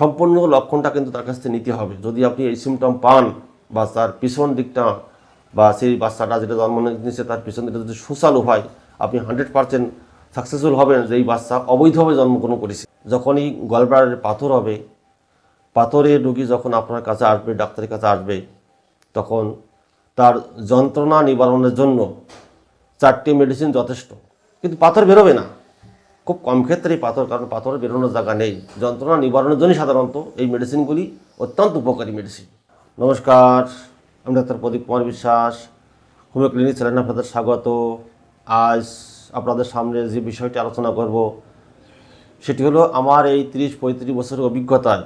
সম্পূর্ণ লক্ষণটা কিন্তু তার কাছ থেকে নিতে হবে। যদি আপনি এই সিমটম পান বা তার পিছন দিকটা বা সেই বাচ্চাটা যেটা জন্ম নিচ্ছে তার পিছন দিকটা যদি সুচালু হয়, আপনি হান্ড্রেড পার্সেন্ট সাকসেসফুল হবেন যে এই বাচ্চা অবৈধভাবে জন্মগ্রহণ করেছে। যখনই গলব্লাডারে পাথর হবে পাথরের রুগী যখন আপনার কাছে আসবে, ডাক্তারের কাছে আসবে, তখন তার যন্ত্রণা নিবারণের জন্য চারটি মেডিসিন যথেষ্ট। কিন্তু পাথর বেরোবে না। খুব কম ক্ষেত্রেই পাথর, কারণ পাথর বেরোনোর জায়গা নেই। যন্ত্রণা নিবারণের জন্যই সাধারণত এই মেডিসিনগুলি অত্যন্ত উপকারী মেডিসিন। নমস্কার, আমি ডাক্তার প্রদীপ কুমার বিশ্বাস, হোমিও ক্লিনিক চ্যানেলে আপনাদের স্বাগত। আজ আপনাদের সামনে যে বিষয়টি আলোচনা করব, সেটি হলো আমার এই তিরিশ পঁয়ত্রিশ বছরের অভিজ্ঞতায়।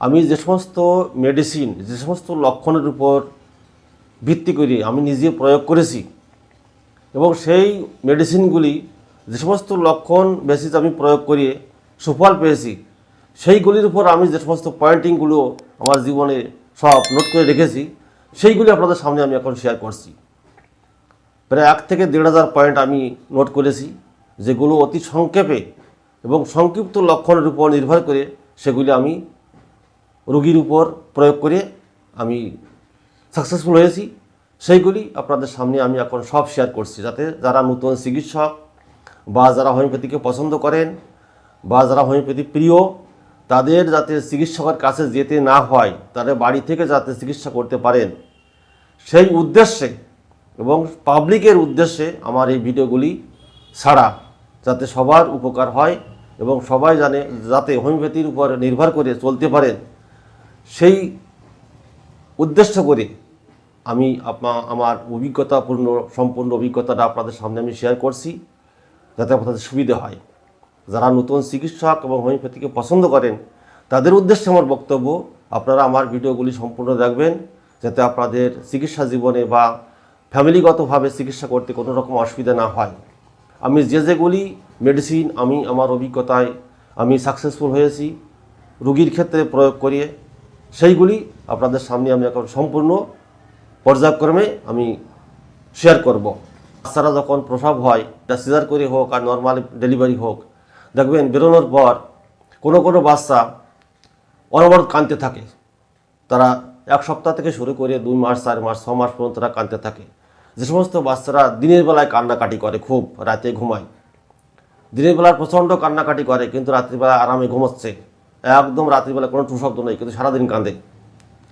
আমি যে সমস্ত মেডিসিন, যে সমস্ত লক্ষণের উপর ভিত্তি করে আমি নিজে প্রয়োগ করেছি এবং সেই মেডিসিনগুলি যে সমস্ত লক্ষণ বেসিস আমি প্রয়োগ করিয়ে সুফল পেয়েছি, সেইগুলির উপর আমি যে সমস্ত পয়েন্টিংগুলো আমার জীবনে সব নোট করে রেখেছি, সেইগুলি আপনাদের সামনে আমি এখন শেয়ার করছি। প্রায় এক থেকে দেড় হাজার পয়েন্ট আমি নোট করেছি, যেগুলো অতি সংক্ষেপে এবং সংক্ষিপ্ত লক্ষণের উপর নির্ভর করে সেগুলি আমি রোগীর উপর প্রয়োগ করে আমি সাকসেসফুল হয়েছি, সেইগুলি আপনাদের সামনে আমি এখন সব শেয়ার করছি, যাতে যারা নতুন চিকিৎসক বা যারা হোমিওপ্যাথিকে পছন্দ করেন বা যারা হোমিওপ্যাথি প্রিয়, তাদের যাতে চিকিৎসকের কাছে যেতে না হয়, তাদের বাড়ি থেকে যাতে চিকিৎসা করতে পারেন। সেই উদ্দেশ্যে এবং পাবলিকের উদ্দেশ্যে আমার এই ভিডিওগুলি ছাড়া যাতে সবার উপকার হয় এবং সবাই জানে যাতে হোমিওপ্যাথির উপর নির্ভর করে চলতে পারেন। সেই উদ্দেশ্য করে আমি আমার অভিজ্ঞতাপূর্ণ, সম্পূর্ণ অভিজ্ঞতাটা আপনাদের সামনে আমি শেয়ার করছি। যাতে আপনাদের সুবিধে হয়। যারা নতুন চিকিৎসক এবং হোমিওপ্যাথিকে পছন্দ করেন, তাদের উদ্দেশ্যে আমার বক্তব্য, আপনারা আমার ভিডিওগুলি সম্পূর্ণ দেখবেন, যাতে আপনাদের চিকিৎসা জীবনে বা ফ্যামিলিগতভাবে চিকিৎসা করতে কোনো রকম অসুবিধা না হয়। আমি যে যেগুলি মেডিসিন আমি আমার অভিজ্ঞতায় আমি সাকসেসফুল হয়েছি, রুগীর ক্ষেত্রে প্রয়োগ করিয়ে, সেইগুলি আপনাদের সামনে আমি এখন সম্পূর্ণ পর্যায়ক্রমে আমি শেয়ার করব। বাচ্চারা যখন প্রসব হয় সিজার করে হোক আর নর্মাল ডেলিভারি হোক, দেখবেন বেরোনোর পর কোনো কোনো বাচ্চা অনবরত কাঁদতে থাকে। তারা এক সপ্তাহ থেকে শুরু করে দুই মাস, চার মাস, ছ মাস পর্যন্ত তারা কাঁদতে থাকে। যে সমস্ত বাচ্চারা দিনের বেলায় কান্নাকাটি করে, খুব রাতে ঘুমায়। দিনের বেলায় প্রচণ্ড কান্নাকাটি করে, কিন্তু রাত্রিবেলা আরামে ঘুমোচ্ছে। একদম রাত্রিবেলা কোনো টু শব্দ নেই, কিন্তু সারাদিন কাঁদে।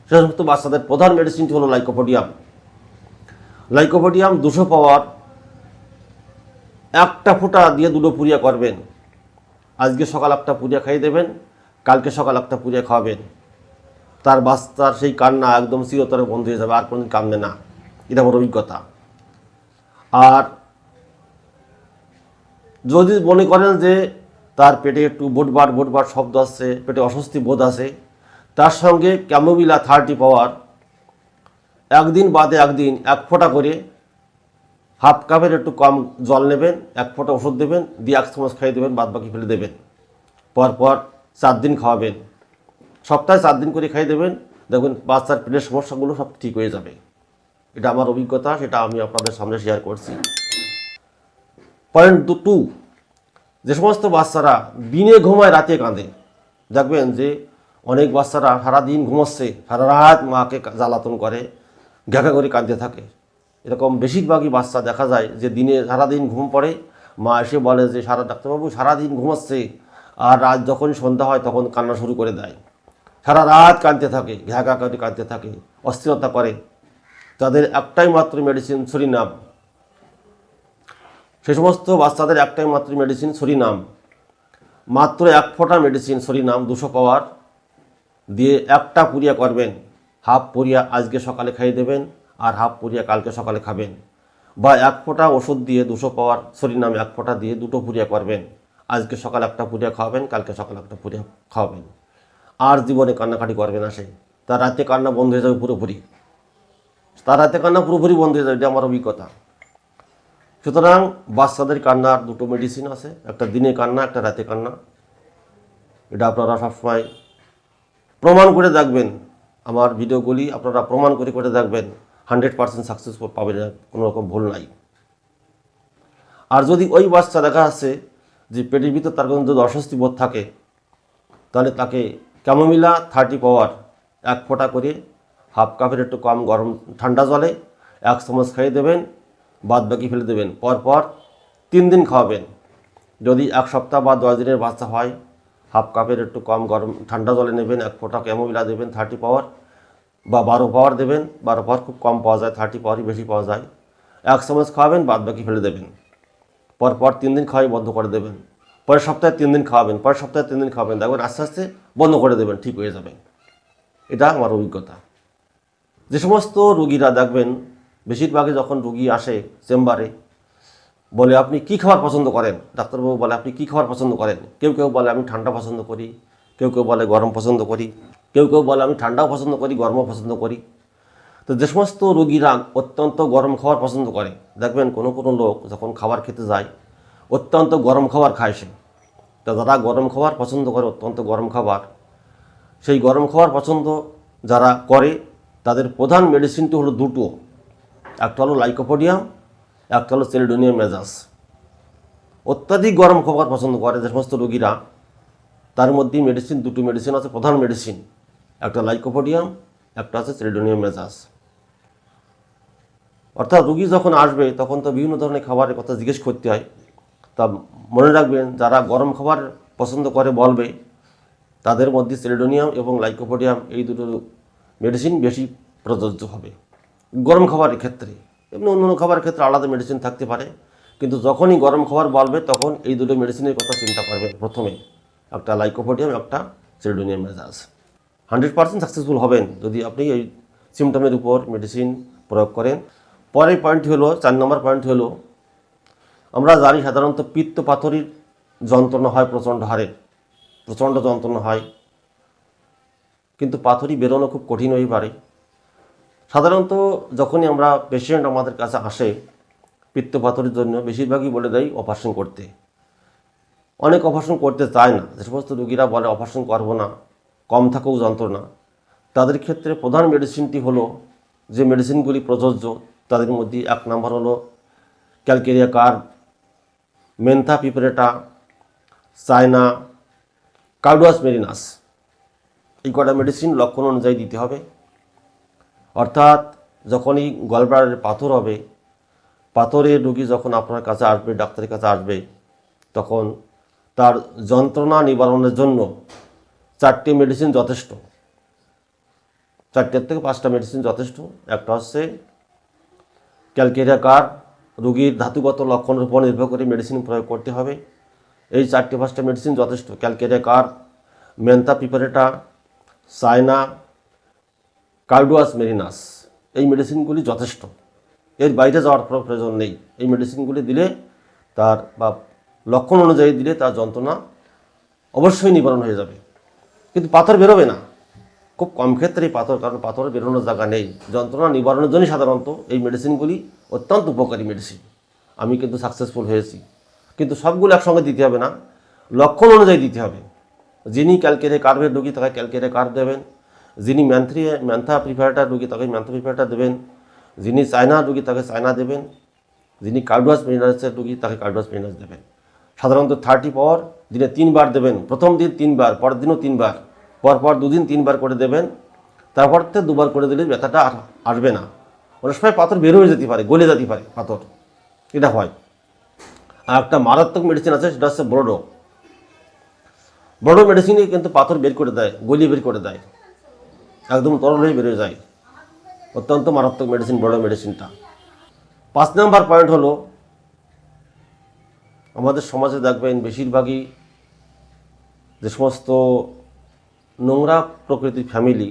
সে সমস্ত বাচ্চাদের প্রধান মেডিসিনটি হলো লাইকোপোডিয়াম লাইকোপোডিয়াম দুশো পাওয়ার একটা ফোঁটা দিয়ে দুটো পুরিয়া করবেন। আজকে সকাল একটা পুরিয়া খাইয়ে দেবেন, কালকে সকাল একটা পুরিয়া খাওয়াবেন। তার বাচ্চার সেই কান্না একদম চিরতরে বন্ধ হয়ে যাবে, আর কোনোদিন কাঁদবে না। এটা আমার অভিজ্ঞতা। আর যদি মনে করেন যে তার পেটে একটু বোটবার বোটবার শব্দ আসছে, পেটে অস্বস্তি বোধ আছে, তার সঙ্গে ক্যামোবিলা থার্টি পাওয়ার একদিন বাদে একদিন এক ফোঁটা করে হাফ কাপের একটু কম জল নেবেন, এক ফোঁটা ওষুধ দেবেন, দিয়ে এক চামচ খাইয়ে দেবেন বাদ বাকি ফেলে দেবেন। পরপর চার দিন খাওয়াবেন। সপ্তাহে চার দিন করে খাইয়ে দেবেন। দেখবেন বাচ্চার পেটের সমস্যাগুলো সব ঠিক হয়ে যাবে। এটা আমার অভিজ্ঞতা, সেটা আমি আপনাদের সামনে শেয়ার করছি। পয়েন্ট টু যে সমস্ত বাচ্চারা দিনে ঘুমায়, রাতে কাঁদে। দেখবেন যে অনেক বাচ্চারা সারাদিন ঘুমাচ্ছে, সারা রাত মাকে জ্বালাতন করে, ঘেঁকা করে কাঁদতে থাকে। এরকম বেশিরভাগই বাচ্চা দেখা যায় যে দিনে সারাদিন ঘুম পড়ে। মা এসে বলে যে, সারা ডাক্তারবাবু, সারাদিন ঘুমাচ্ছে। আর রাত যখন সন্ধ্যা হয়, তখন কান্না শুরু করে দেয়। সারা রাত কাঁদতে থাকে ঘেঁকা করে কাঁদতে থাকে, অস্থিরতা করে। তাদের একটাই মাত্র মেডিসিন সরিনাম সে সমস্ত বাচ্চাদের একটাই মাত্র মেডিসিন সরিনাম মাত্র এক ফোঁটা মেডিসিন সরিনাম দুশো পাওয়ার। দিয়ে একটা পুরিয়া করবেন। হাফ পুরিয়া আজকে সকালে খাইয়ে দেবেন। আর হাফ পুরিয়া কালকে সকালে খাবেন। বা এক ফোঁটা ওষুধ দিয়ে দুশো পাওয়ার সরিনাম এক ফোঁটা দিয়ে দুটো পুরিয়া করবেন। আজকে সকাল একটা পুরিয়া খাওয়াবেন, কালকে সকাল একটা পুরিয়া খাওয়াবেন। আর জীবনে কান্নাকাটি করবে না সে। তার রাতে কান্না বন্ধ হয়ে যাবে পুরোপুরি। তার রাতে কান্না পুরোপুরি বন্ধ হয়ে যাবে, এটা আমার অভিজ্ঞতা। সুতরাং বাচ্চাদের কান্নার দুটো মেডিসিন আছে, একটা দিনে কান্না, একটা রাতে কান্না। এটা আপনারা সবসময় প্রমাণ করে দেখবেন। আমার ভিডিওগুলি আপনারা প্রমাণ করে করে দেখবেন। হান্ড্রেড পার্সেন্ট সাকসেসফুল পাবেন না, কোনো রকম ভুল নাই। আর যদি ওই বাচ্চা দেখা যাচ্ছে যে পেটের ভিতর তার কোনো যদি অস্বস্তি বোধ থাকে তাহলে তাকে ক্যামোমিলা থার্টি পাওয়ার এক ফোঁটা করে হাফ কাপের একটু কম গরম ঠান্ডা জলে এক চামচ খাইয়ে দেবেন বাদ বাকি ফেলে দেবেন পরপর তিন দিন খাওয়াবেন। যদি এক সপ্তাহ বা দশ দিনের বাচ্চা হয় হাফ কাপের একটু কম গরম ঠান্ডা জলে নেবেন এক ফোঁটা ক্যামোমিলা দেবেন থার্টি পাওয়ার বা বারো পাওয়ার দেবেন, বারো পাওয়ার খুব কম পাওয়া যায় থার্টি পাওয়ারই বেশি পাওয়া যায়। এক চামচ খাওয়াবেন, বাদ বাকি ফেলে দেবেন। পরপর তিন দিন খাওয়াই বন্ধ করে দেবেন। পরের সপ্তাহে তিন দিন খাওয়াবেন, পরের সপ্তাহে তিন দিন খাওয়াবেন। দেখবেন আস্তে আস্তে বন্ধ করে দেবেন, ঠিক হয়ে যাবে। এটা আমার অভিজ্ঞতা। যে সমস্ত রুগীরা দেখবেন, বেশিরভাগই যখন রুগী আসে চেম্বারে, বলে, আপনি কি খাবার পছন্দ করেন? ডাক্তারবাবু বলে, আপনি কি খাবার পছন্দ করেন? কেউ কেউ বলে, আমি ঠান্ডা পছন্দ করি। কেউ কেউ বলে গরম পছন্দ করি, কেউ কেউ বলে আমি ঠান্ডাও পছন্দ করি, গরমও পছন্দ করি। তো যে সমস্ত রোগীরা অত্যন্ত গরম খাবার পছন্দ করে, দেখবেন কোনো কোনো লোক যখন খাবার খেতে যায়, অত্যন্ত গরম খাবার খায় সে। তো যারা গরম খাবার পছন্দ করে, অত্যন্ত গরম খাবার, সেই গরম খাবার পছন্দ যারা করে, তাদের প্রধান মেডিসিনটি হলো দুটো। একটা হলো লাইকোপোডিয়াম একটা হলো সেলিডোনিয়াম মেজাস অত্যাধিক গরম খাবার পছন্দ করে যে সমস্ত রোগীরা। তার মধ্যে মেডিসিন দুটো মেডিসিন আছে। প্রধান মেডিসিন একটা লাইকোপোডিয়াম একটা আছে সেলিডোনিয়াম মেজাস অর্থাৎ রুগী যখন আসবে, তখন তো বিভিন্ন ধরনের খাবারের কথা জিজ্ঞেস করতে হয়। তা মনে রাখবেন, যারা গরম খাবার পছন্দ করে বলবে, তাদের মধ্যে সেলিডোনিয়াম এবং লাইকোপোডিয়াম এই দুটো মেডিসিন বেশি প্রযোজ্য হবে। গরম খাবারের ক্ষেত্রে, এমনি অন্য অন্য খাবারের ক্ষেত্রে আলাদা মেডিসিন থাকতে পারে। কিন্তু যখনই গরম খাবার বলবে, তখন এই দুটো মেডিসিনের কথা চিন্তা করবেন প্রথমে। একটা লাইকোপোডিয়াম একটা সেলিডোনিয়াম মেজাজ হান্ড্রেড পার্সেন্ট সাকসেসফুল হবেন যদি আপনি এই সিমটমের উপর মেডিসিন প্রয়োগ করেন। পরের পয়েন্ট হলো, চার নম্বর পয়েন্ট হলো, আমরা জানি সাধারণত পিত্ত পাথরির যন্ত্রণা হয়, প্রচণ্ড হারে, প্রচণ্ড যন্ত্রণা হয়। কিন্তু পাথরি বেরোনো খুব কঠিন হয়ে পারে। সাধারণত যখনই আমরা পেশেন্ট আমাদের কাছে আসে, পিত্ত পাথরের জন্য বেশিরভাগই বলে দেয় অপারেশন করতে। অনেক অপারেশন করতে চায় না। যে সমস্ত রুগীরা বলে অপারেশন করব না, কম থাকুক যন্ত্রণা। তাদের ক্ষেত্রে প্রধান মেডিসিনটি হলো যে মেডিসিনগুলি প্রযোজ্য, তাদের মধ্যে এক নম্বর হলো calcarea carb mentha piperita china carduus marinus এই কটা মেডিসিন লক্ষণ অনুযায়ী দিতে হবে। অর্থাৎ যখনই গলব্লাডারের পাথর হবে, পাথরের রুগী যখন আপনার কাছে আসবে, ডাক্তারের কাছে আসবে, তখন তার যন্ত্রণা নিবারণের জন্য চারটি মেডিসিন যথেষ্ট। চারটের থেকে পাঁচটা মেডিসিন যথেষ্ট। একটা হচ্ছে ক্যালকেরিয়া কার রোগীর ধাতুগত লক্ষণের উপর নির্ভর করে মেডিসিন প্রয়োগ করতে হবে। এই চারটে পাঁচটা মেডিসিন যথেষ্ট। Calcarea carb mentha piperita china carduus marinus এই মেডিসিনগুলি যথেষ্ট। এর বাইরে যাওয়ার প্রয়োজন নেই। এই মেডিসিনগুলি দিলে তার বা লক্ষণ অনুযায়ী দিলে তার যন্ত্রণা অবশ্যই নিবারণ হয়ে যাবে। কিন্তু পাথর বেরোবে না। খুব কম ক্ষেত্রেই পাথর, কারণ পাথর বেরোনোর জায়গা নেই। যন্ত্রণা নিবারণের জন্যই সাধারণত এই মেডিসিনগুলি অত্যন্ত উপকারী মেডিসিন আমি কিন্তু সাকসেসফুল হয়েছি। কিন্তু সবগুলো একসঙ্গে দিতে হবে না। লক্ষণ অনুযায়ী দিতে হবে। যিনি ক্যালকেরে কার্ভের রোগী, তাকে ক্যালকেরে কার্ভ দেবেন। যিনি ম্যান্থ্রি ম্যান্থা প্রিফারটার রোগী, তাকে ম্যান্থা প্রিফারটা দেবেন। যিনি চায়না রোগী, তাকে চায়না দেবেন। যিনি কার্ডুয়াস মিনারেসের রোগী, তাকে কার্ডুয়াস মিনারেস দেবেন। সাধারণত থার্টি পাওয়ার দিনে তিনবার দেবেন। প্রথম দিন তিনবার, পরের দিনও তিনবার। পরপর দুদিন তিনবার করে দেবেন। তারপর থেকে দুবার করে দিলে ব্যথাটা আর আসবে না। অনেক সময় পাথর বের হয়ে যেতে পারে, গলে যেতে পারে পাথর। এটা হয়। আর একটা মারাত্মক মেডিসিন আছে, সেটা হচ্ছে ব্রোডো ব্রোডো মেডিসিনই কিন্তু পাথর বের করে দেয় গলিয়ে বের করে দেয়। একদম তরল হয়ে বেরিয়ে যায়। অত্যন্ত মারাত্মক মেডিসিন বড় মেডিসিনটা পাঁচ নাম্বার পয়েন্ট হলো আমাদের সমাজে দেখবেন বেশিরভাগই যে সমস্ত নোংরা প্রকৃতির ফ্যামিলি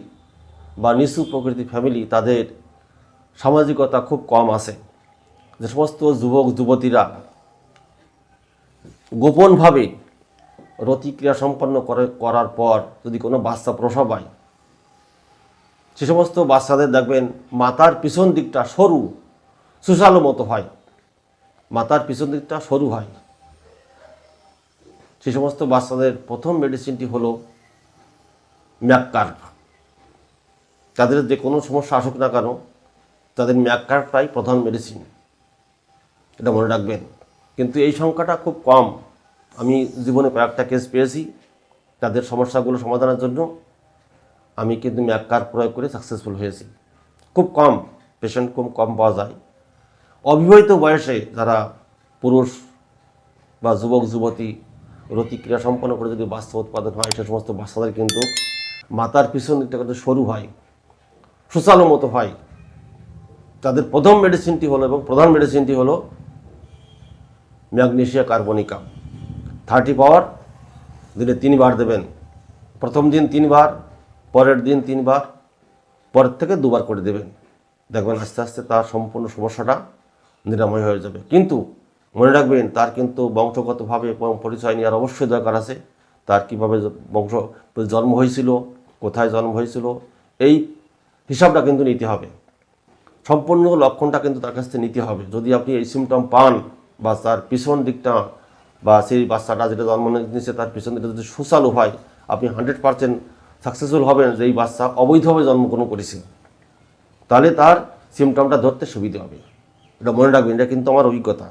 বা নিচু প্রকৃতির ফ্যামিলি তাদের সামাজিকতা খুব কম আছে। যে সমস্ত যুবক, যুবতীরা গোপনভাবে রতিক্রিয়া সম্পন্ন করে, করার পর যদি কোনো বাচ্চা প্রসব হয়, সে সমস্ত বাচ্চাদের দেখবেন মাতার পিছন দিকটা সরু সুশালো মতো হয়। মাতার পিছন দিকটা সরু হয়। সে সমস্ত বাচ্চাদের প্রথম মেডিসিনটি হলো ম্যাককার্ভ। তাদের যে কোনো সমস্যা আসুক না কেন, তাদের ম্যাককার্ভটাই প্রধান মেডিসিন এটা মনে রাখবেন। কিন্তু এই সংখ্যাটা খুব কম। আমি জীবনে কয়েকটা কেস পেয়েছি। তাদের সমস্যাগুলো সমাধানের জন্য আমি কিন্তু ম্যাককার প্রয়োগ করে সাকসেসফুল হয়েছি। খুব কম পেশেন্ট খুব কম পাওয়া যায়। অবিবাহিত বয়সে যারা পুরুষ বা যুবক, যুবতী রতিক্রিয়া সম্পন্ন করে যদি বাচ্চা উৎপাদন হয়, সে সমস্ত বাচ্চাদের কিন্তু মাথার পিছন দিকটা কিন্তু সরু হয়, সুচালো মতো হয়। তাদের প্রথম মেডিসিনটি হলো এবং প্রধান মেডিসিনটি হলো ম্যাগনেশিয়া কার্বনিকা। থার্টি পাওয়ার দিনে তিনবার দেবেন। প্রথম দিন তিনবার, পরের দিন তিনবার, পরের থেকে দুবার করে দেবেন। দেখবেন আস্তে আস্তে তার সম্পূর্ণ সমস্যাটা নিরাময় হয়ে যাবে। কিন্তু মনে রাখবেন, তার কিন্তু বংশগতভাবে পরিচয় নেওয়ার অবশ্যই দরকার আছে। তার কীভাবে বংশ জন্ম হয়েছিল, কোথায় জন্ম হয়েছিল, এই হিসাবটা কিন্তু নিতে হবে। সম্পূর্ণ লক্ষণটা কিন্তু তার কাছ থেকে নিতে হবে। যদি আপনি এই সিমটম পান বা তার পিছন দিকটা বা সেই বাচ্চাটা যেটা জন্ম নিচ্ছে তার পিছন দিকটা যদি সুচালু হয়, আপনি হান্ড্রেড পার্সেন্ট সাকসেসফুল হবেন যে এই বাচ্চা অবৈধভাবে জন্মগ্রহণ করেছে। তাহলে তার সিমটমটা ধরতে সুবিধা হবে। এটা মনে রাখবেন, এটা কিন্তু আমার অভিজ্ঞতা।